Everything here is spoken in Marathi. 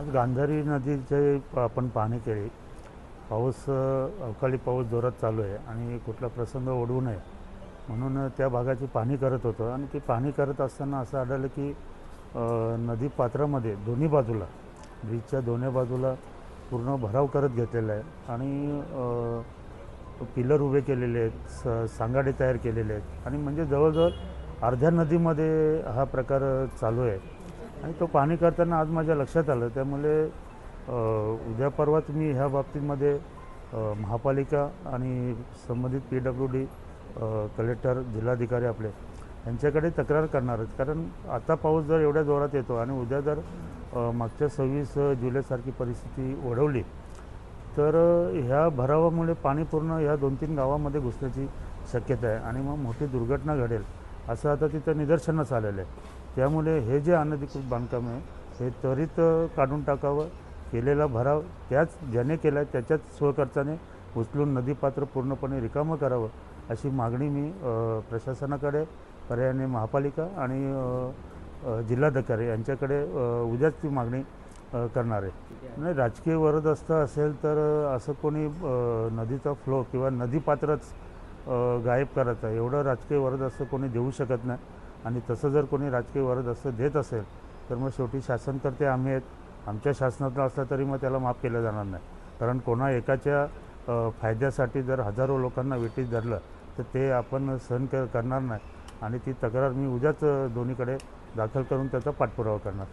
आज गांधारी नदीचे आपण पाहणी केली. पाऊस अवकाळी पाऊस जोरात चालू आहे आणि कुठला प्रसंग ओढवू नये. म्हणून त्या भागाची पाहणी करत होतो आणि ती पाहणी करत असताना असं आढळलं की नदी पात्रामध्ये दोन्ही बाजूला ब्रिजच्या दोन्ही बाजूला पूर्ण भराव करत घेतलेला आहे आणि पिलर उभे केलेले आहेत स सांगाडे तयार केलेले आहेत आणि म्हणजे जवळजवळ अर्ध्या नदीमध्ये हा प्रकार चालू आहे. आणि तो पाणी करताना आज माझ्या लक्षात आलं. त्यामुळे उद्या परवाच मी ह्या बाबतीमध्ये महापालिका आणि संबंधित पी डब्ल्यू डी कलेक्टर जिल्हाधिकारी आपले यांच्याकडे तक्रार करणारच. कारण आता पाऊस जर एवढ्या जोरात येतो आणि उद्या जर मागच्या सव्वीस जुलैसारखी परिस्थिती ओढवली तर ह्या भरावामुळे पाणी पूर्ण ह्या दोन तीन गावामध्ये घुसण्याची शक्यता आहे. आणि मग मोठी दुर्घटना घडेल असं आता तिथं निदर्शनास आलेलं आहे. त्यामुळे हे जे अनधिकृत बांधकाम आहे हे त्वरित काढून टाकावं केलेला भराव त्याच ज्याने केला आहे त्याच्याच स्वखर्चाने उचलून नदीपात्र पूर्णपणे रिकामं करावं अशी मागणी मी प्रशासनाकडे पर्यायाने महापालिका आणि जिल्हाधिकारी यांच्याकडे उद्याच ती मागणी करणार आहे. नाही राजकीय वरदस्त असेल तर असं कोणी नदीचा फ्लो किंवा नदीपात्रच गायब करायचं आहे एवढं राजकीय वरदस्त कोणी देऊ शकत नाही. आणि तसं जर कोणी राजकीय वरदहस्त देत असेल तर मग शेवटी शासनकर्ते आम्ही आहेत. आमच्या शासनातला असला तरी मग त्याला माफ केलं जाणार नाही. कारण कोणा एकाच्या फायद्यासाठी जर हजारो लोकांना वेटीत धरलं तर ते आपण सहन क करणार नाही. आणि ती तक्रार मी उद्याच दोन्हीकडे दाखल करून त्याचा पाठपुरावा करणार.